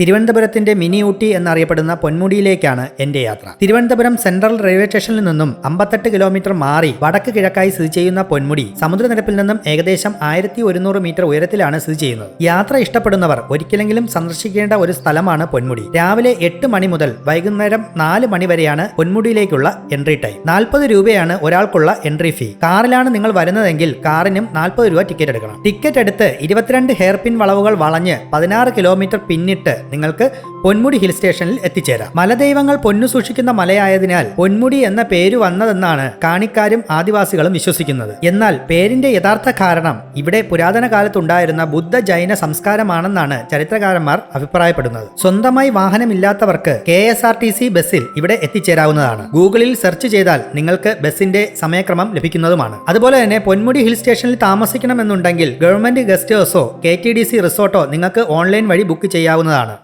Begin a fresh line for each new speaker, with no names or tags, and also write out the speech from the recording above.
തിരുവനന്തപുരത്തിന്റെ mini Ooty എന്നറിയപ്പെടുന്ന പൊന്മുടിയിലേക്കാണ് എന്റെ യാത്ര. തിരുവനന്തപുരം സെൻട്രൽ റെയിൽവേ സ്റ്റേഷനിൽ നിന്നും അമ്പത്തെട്ട് കിലോമീറ്റർ മാറി വടക്ക് കിഴക്കായി സ്ഥിതി ചെയ്യുന്ന പൊന്മുടി സമുദ്രനിരപ്പിൽ നിന്നും ഏകദേശം ആയിരത്തി ഒരുന്നൂറ് മീറ്റർ ഉയരത്തിലാണ് സ്ഥിതി ചെയ്യുന്നത്. യാത്ര ഇഷ്ടപ്പെടുന്നവർ ഒരിക്കലെങ്കിലും സന്ദർശിക്കേണ്ട ഒരു സ്ഥലമാണ് പൊന്മുടി. രാവിലെ എട്ട് മണി മുതൽ വൈകുന്നേരം നാല് മണി വരെയാണ് പൊന്മുടിയിലേക്കുള്ള എൻട്രി ടൈം. നാൽപ്പത് രൂപയാണ് ഒരാൾക്കുള്ള എൻട്രി ഫീ. കാറിലാണ് നിങ്ങൾ വരുന്നതെങ്കിൽ കാറിനും നാൽപ്പത് രൂപ ടിക്കറ്റ് എടുക്കണം. ടിക്കറ്റ് എടുത്ത് ഇരുപത്തിരണ്ട് ഹെയർപിൻ വളവുകൾ വളഞ്ഞ് പതിനാറ് കിലോമീറ്റർ പിന്നിട്ട് നിങ്ങൾക്ക് പൊന്മുടി ഹിൽ സ്റ്റേഷനിൽ എത്തിച്ചേരാം. മലദൈവങ്ങൾ പൊന്നു സൂക്ഷിക്കുന്ന മലയായതിനാൽ പൊന്മുടി എന്ന പേര് വന്നതെന്നാണ് കാണിക്കാരും ആദിവാസികളും വിശ്വസിക്കുന്നത്. എന്നാൽ പേരിന്റെ യഥാർത്ഥ കാരണം ഇവിടെ പുരാതന കാലത്തുണ്ടായിരുന്ന ബുദ്ധ ജൈന സംസ്കാരമാണെന്നാണ് ചരിത്രകാരന്മാർ അഭിപ്രായപ്പെടുന്നത്. സ്വന്തമായി വാഹനമില്ലാത്തവർക്ക് K S R T C ബസ്സിൽ ഇവിടെ എത്തിച്ചേരാവുന്നതാണ്. ഗൂഗിളിൽ സെർച്ച് ചെയ്താൽ നിങ്ങൾക്ക് ബസ്സിന്റെ സമയക്രമം ലഭിക്കുന്നതുമാണ്. അതുപോലെ തന്നെ പൊന്മുടി ഹിൽ സ്റ്റേഷനിൽ താമസിക്കണമെന്നുണ്ടെങ്കിൽ ഗവൺമെന്റ് ഗസ്റ്റ് ഹൗസോ കെ ടി ഡി സി റിസോർട്ടോ നിങ്ങൾക്ക് ഓൺലൈൻ വഴി ബുക്ക് ചെയ്യാവുന്നതാണ്.